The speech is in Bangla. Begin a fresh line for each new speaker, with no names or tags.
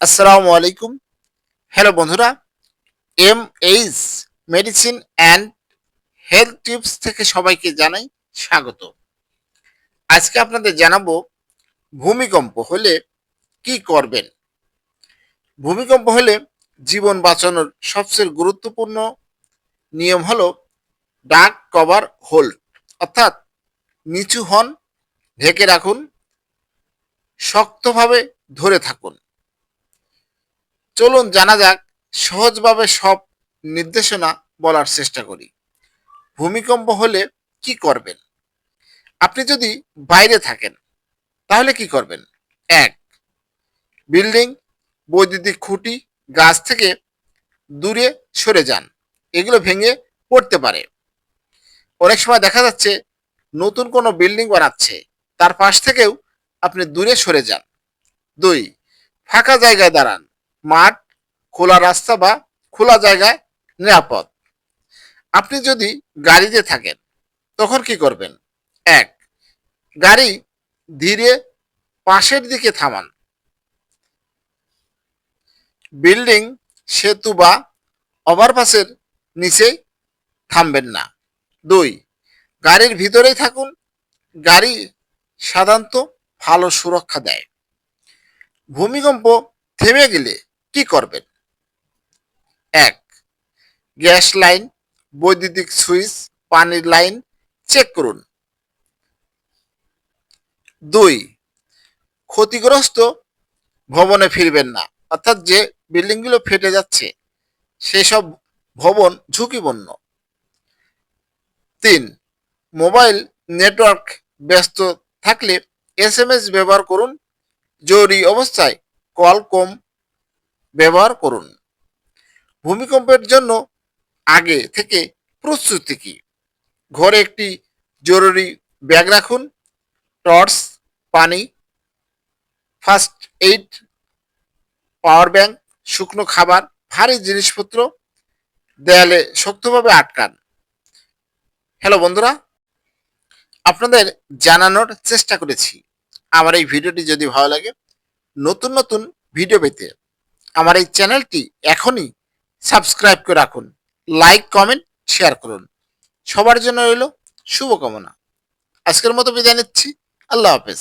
আসসালামু আলাইকুম। হ্যালো বন্ধুরা M H medicine and health tips থেকে সবাইকে জানাই স্বাগত। আজকে আপনাদের জানাব ভূমিকম্প হলে কি করবেন? ভূমিকম্প হলে জীবন বাঁচানোর সবচেয়ে গুরুত্বপূর্ণ নিয়ম হলো ডাক কভার হোল্ড, অর্থাৎ নিচু হন ঢেকে রাখুন, শক্তভাবে ধরে থাকুন। চলুন জানা যাক, সহজভাবে সব নির্দেশনা বলার চেষ্টা করি। ভূমিকম্প হলে কি করবেন? আপনি যদি বাইরে থাকেন, তাহলে কি করবেন? এক, বিল্ডিং, বৈদ্যুতিক খুঁটি, গাছ থেকে দূরে সরে যান। এগুলো ভেঙে পড়তে পারে। অনেক সময় দেখা যাচ্ছে, নতুন কোনো বিল্ডিং বানাচ্ছে, তার পাশ থেকেও আপনি দূরে সরে যান। দুই, ফাঁকা জায়গায় দাঁড়ান। মাঠ, খোলা রাস্তা বা খোলা জায়গায় নিরাপদ। আপনি যদি গাড়িতে থাকেন, তখন কি করবেন? এক, গাড়ি ধীরে পাশের দিকে থামান। বিল্ডিং, সেতু বা ওভারপাসের নিচে থামবেন না। দুই, গাড়ির ভিতরেই থাকুন। গাড়ি সাধারণত ভালো সুরক্ষা দেয়। ভূমিকম্প থেমে গেলে কি করবেন? এক, গ্যাস লাইন, বৈদ্যুতিক সুইচ, পানির লাইন চেক করুন। দুই, ক্ষতিগ্রস্ত ভবনে ফিরবেন না, অর্থাৎ যে বিল্ডিংগুলো ফেটে যাচ্ছে, সেসব ভবন ঝুঁকিপূর্ণ। তিন, মোবাইল নেটওয়ার্ক ব্যস্ত থাকলে এস ব্যবহার করুন। জরুরি অবস্থায় কল কম ব্যবহার করুন। ভূমিকম্পের জন্য আগে থেকে প্রস্তুতি কি? ঘরে একটি জরুরি ব্যাগ রাখুন, টর্চ, পানি, ফার্স্ট এইড, পাওয়ার ব্যাংক, শুকনো খাবার, ভারী জিনিসপত্র, দেয়ালে শক্তভাবে আটকান। হ্যালো বন্ধুরা, আপনাদের জানানোর চেষ্টা করেছি। আমার এই ভিডিওটি যদি ভালো লাগে, নতুন নতুন ভিডিও পেতে আমার এই চ্যানেলটি এখনই সাবস্ক্রাইব করে রাখুন, লাইক, কমেন্ট, শেয়ার করুন। সবার জন্য রইল শুভকামনা। আজকের মতো বিদায় নিচ্ছি। আল্লাহ হাফেজ।